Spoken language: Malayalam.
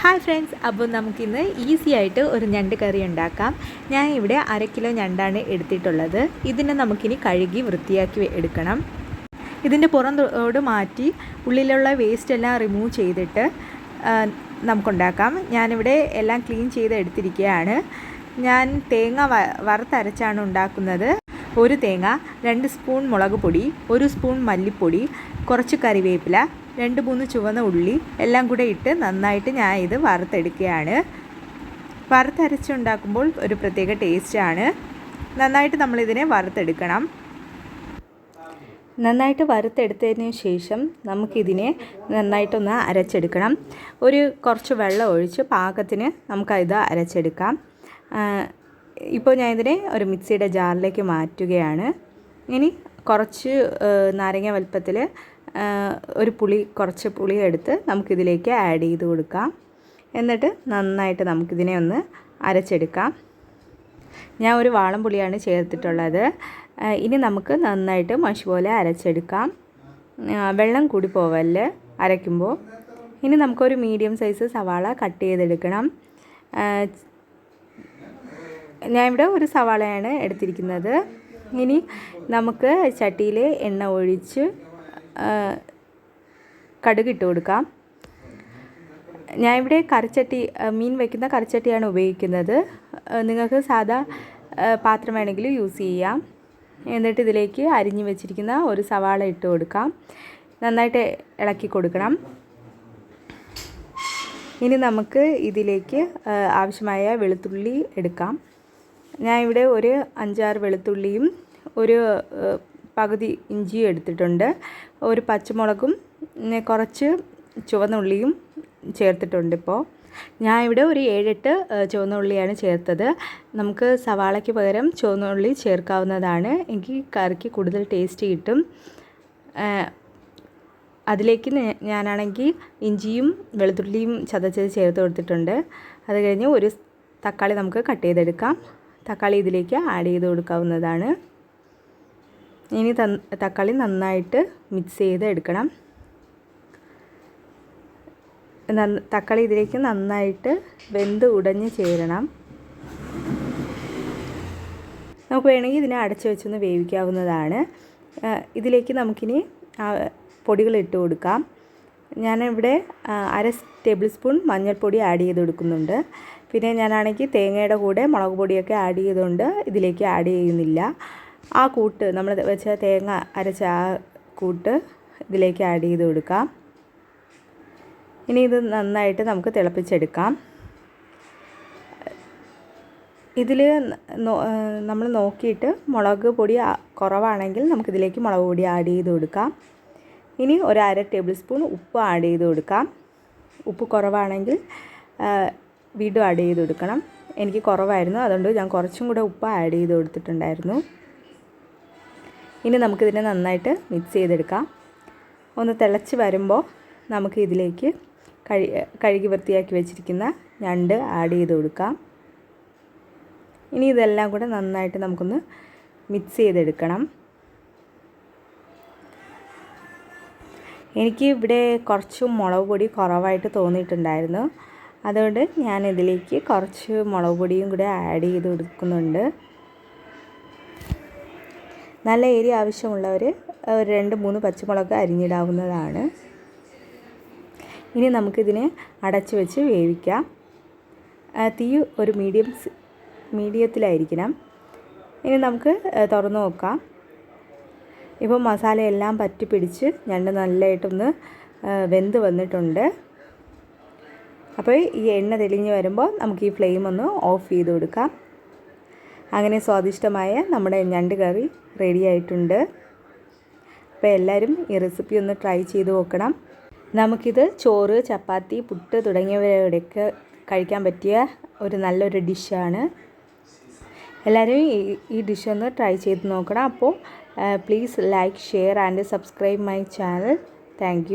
ഹായ് ഫ്രണ്ട്സ് അപ്പോൾ നമുക്കിന്ന് ഈസി ആയിട്ട് ഒരു ഞണ്ട് കറി ഉണ്ടാക്കാം. ഞാൻ ഇവിടെ അര കിലോ ഞണ്ടാണ് എടുത്തിട്ടുള്ളത്. ഇതിനെ നമുക്കിനി കഴുകി വൃത്തിയാക്കി എടുക്കണം. ഇതിന്റെ പുറം തോട് മാറ്റി ഉള്ളിലുള്ള വേസ്റ്റ് എല്ലാം റിമൂവ് ചെയ്തിട്ട് നമുക്കുണ്ടാക്കാം. ഞാനിവിടെ എല്ലാം ക്ലീൻ ചെയ്ത് എടുത്തിരിക്കുകയാണ്. ഞാൻ തേങ്ങ വറുത്തരച്ചാണ് ഉണ്ടാക്കുന്നത്. ഒരു തേങ്ങ രണ്ട് സ്പൂൺ മുളക് പൊടി ഒരു സ്പൂൺ മല്ലിപ്പൊടി കുറച്ച് കറിവേപ്പില രണ്ട് മൂന്ന് ചുവന്ന ഉള്ളി എല്ലാം കൂടെ ഇട്ട് നന്നായിട്ട് ഞാൻ ഇത് വറുത്തെടുക്കുകയാണ്. വറുത്തരച്ചുണ്ടാക്കുമ്പോൾ ഒരു പ്രത്യേക ടേസ്റ്റാണ്. നന്നായിട്ട് നമ്മളിതിനെ വറുത്തെടുക്കണം. നന്നായിട്ട് വറുത്തെടുത്തതിന് ശേഷം നമുക്കിതിനെ നന്നായിട്ടൊന്ന് അരച്ചെടുക്കണം. ഒരു കുറച്ച് വെള്ളം ഒഴിച്ച് പാകത്തിന് നമുക്കത് അരച്ചെടുക്കാം. ഇപ്പോൾ ഞാൻ ഇതിനെ ഒരു മിക്സിയുടെ ജാറിലേക്ക് മാറ്റുകയാണ്. ഇനി കുറച്ച് നാരങ്ങ വലുപ്പത്തിൽ ഒരു പുളി കുറച്ച് പുളി എടുത്ത് നമുക്കിതിലേക്ക് ആഡ് ചെയ്ത് കൊടുക്കാം. എന്നിട്ട് നന്നായിട്ട് നമുക്കിതിനെ ഒന്ന് അരച്ചെടുക്കാം. ഞാൻ ഒരു വാളം പുളിയാണ് ചേർത്തിട്ടുള്ളത്. ഇനി നമുക്ക് നന്നായിട്ട് മഷി പോലെ അരച്ചെടുക്കാം. വെള്ളം കൂടി പോവല്ല് അരയ്ക്കുമ്പോൾ. ഇനി നമുക്കൊരു മീഡിയം സൈസ് സവാള കട്ട് ചെയ്തെടുക്കണം. ഞാൻ ഇവിടെ ഒരു സവാളയാണ് എടുത്തിരിക്കുന്നത്. ഇനി നമുക്ക് ചട്ടിയിൽ എണ്ണ ഒഴിച്ച് കടുക് ഇട്ട് കൊടുക്കാം. ഞാൻ ഇവിടെ കറിച്ചട്ടി മീൻ വയ്ക്കുന്ന കറിച്ചട്ടിയാണ് ഉപയോഗിക്കുന്നത്. നിങ്ങൾക്ക് സാധാ പാത്രം വേണമെങ്കിൽ യൂസ് ചെയ്യാം. എന്നിട്ട് ഇതിലേക്ക് അരിഞ്ഞു വെച്ചിരിക്കുന്ന ഒരു സവാള ഇട്ട് കൊടുക്കാം. നന്നായിട്ട് ഇളക്കി കൊടുക്കണം. ഇനി നമുക്ക് ഇതിലേക്ക് ആവശ്യമായ വെളുത്തുള്ളി എടുക്കാം. ഞാൻ ഇവിടെ ഒരു അഞ്ചാറ് വെളുത്തുള്ളിയും ഒരു പകുതി ഇഞ്ചി എടുത്തിട്ടുണ്ട്. ഒരു പച്ചമുളകും കുറച്ച് ചുവന്ന ഉള്ളിയും ചേർത്തിട്ടുണ്ട് ഇപ്പോൾ ഞാൻ ഇവിടെ ഒരു ഏഴെട്ട് ചുവന്ന ഉള്ളിയാണ് ചേർത്തത്. നമുക്ക് സവാളയ്ക്ക് പകരം ചുവന്ന ഉള്ളി ചേർക്കാവുന്നതാണ്. എനിക്ക് കറിക്ക് കൂടുതൽ ടേസ്റ്റ് കിട്ടും. അതിലേക്ക് ഞാനാണെങ്കിൽ ഇഞ്ചിയും വെളുത്തുള്ളിയും ചതച്ചത് ചേർത്ത് കൊടുത്തിട്ടുണ്ട്. അത് കഴിഞ്ഞ് ഒരു തക്കാളി നമുക്ക് കട്ട് ചെയ്തെടുക്കാം. തക്കാളി ഇതിലേക്ക് ആഡ് ചെയ്ത് കൊടുക്കാവുന്നതാണ്. ഇനി തക്കാളി നന്നായിട്ട് മിക്സ് ചെയ്ത് എടുക്കണം തക്കാളി ഇതിലേക്ക് നന്നായിട്ട് വെന്ത് ഉടഞ്ഞ് ചേരണം. നമുക്ക് വേണമെങ്കിൽ ഇതിനെ അടച്ചു വെച്ചൊന്ന് വേവിക്കാവുന്നതാണ്. ഇതിലേക്ക് നമുക്കിനി പൊടികൾ ഇട്ട് കൊടുക്കാം. ഞാനിവിടെ അര ടേബിൾ സ്പൂൺ മഞ്ഞൾപ്പൊടി ആഡ് ചെയ്ത് കൊടുക്കുന്നുണ്ട്. പിന്നെ ഞാനാണെങ്കിൽ തേങ്ങയുടെ കൂടെ മുളക് പൊടിയൊക്കെ ആഡ് ചെയ്തുകൊണ്ട് ഇതിലേക്ക് ആഡ് ചെയ്യുന്നില്ല. ആ കൂട്ട് നമ്മൾ വെച്ച തേങ്ങ അരച്ച ആ കൂട്ട് ഇതിലേക്ക് ആഡ് ചെയ്ത് കൊടുക്കാം. ഇനി ഇത് നന്നായിട്ട് നമുക്ക് തിളപ്പിച്ചെടുക്കാം. ഇതിൽ നമ്മൾ നോക്കിയിട്ട് മുളക് പൊടി കുറവാണെങ്കിൽ നമുക്കിതിലേക്ക് മുളക് പൊടി ആഡ് ചെയ്ത് കൊടുക്കാം. ഇനി ഒരു അര ടേബിൾ സ്പൂൺ ഉപ്പ് ആഡ് ചെയ്ത് കൊടുക്കാം. ഉപ്പ് കുറവാണെങ്കിൽ വീണ്ടും ആഡ് ചെയ്ത് കൊടുക്കണം. എനിക്ക് കുറവായിരുന്നു അതുകൊണ്ട് ഞാൻ കുറച്ചും കൂടെ ഉപ്പ് ആഡ് ചെയ്ത് കൊടുത്തിട്ടുണ്ടായിരുന്നു. ഇനി നമുക്കിതിനെ നന്നായിട്ട് മിക്സ് ചെയ്തെടുക്കാം. ഒന്ന് തിളച്ച് വരുമ്പോൾ നമുക്ക് ഇതിലേക്ക് കഴി കഴുകി വൃത്തിയാക്കി വെച്ചിരിക്കുന്ന ഞണ്ട് ആഡ് ചെയ്ത് കൊടുക്കാം. ഇനി ഇതെല്ലാം കൂടെ നന്നായിട്ട് നമുക്കൊന്ന് മിക്സ് ചെയ്തെടുക്കണം. എനിക്ക് ഇവിടെ കുറച്ച് മുളക് പൊടി കുറവായിട്ട് തോന്നിയിട്ടുണ്ടായിരുന്നു. അതുകൊണ്ട് ഞാൻ ഇതിലേക്ക് കുറച്ച് മുളക് പൊടിയും കൂടെ ആഡ് ചെയ്ത് കൊടുക്കുന്നുണ്ട്. നല്ല എരി ആവശ്യമുള്ളവർ ഒരു രണ്ട് മൂന്ന് പച്ചമുളക് അരിഞ്ഞിടാവുന്നതാണ്. ഇനി നമുക്കിതിനെ അടച്ചു വെച്ച് വേവിക്കാം. തീ ഒരു മീഡിയം മീഡിയത്തിലായിരിക്കണം. ഇനി നമുക്ക് തുറന്നു നോക്കാം. ഇപ്പോൾ മസാലയെല്ലാം പറ്റി പിടിച്ച് ഞണ്ട് നല്ലതായിട്ടൊന്ന് വെന്ത് വന്നിട്ടുണ്ട്. അപ്പോൾ ഈ എണ്ണ തെളിഞ്ഞ് വരുമ്പോൾ നമുക്ക് ഈ ഫ്ലെയിം ഒന്ന് ഓഫ് ചെയ്ത് കൊടുക്കാം. അങ്ങനെ സ്വാദിഷ്ടമായ നമ്മുടെ ഞണ്ട് കറി റെഡി ആയിട്ടുണ്ട്. അപ്പോൾ എല്ലാവരും ഈ റെസിപ്പി ഒന്ന് ട്രൈ ചെയ്ത് നോക്കണം. നമുക്കിത് ചോറ് ചപ്പാത്തി പുട്ട് തുടങ്ങിയവരോടൊക്കെ കഴിക്കാൻ പറ്റിയ ഒരു നല്ലൊരു ഡിഷാണ് എല്ലാവരും ഈ ഈ ഡിഷ് ഒന്ന് ട്രൈ ചെയ്ത് നോക്കണം. അപ്പോൾ please like share and subscribe my channel thank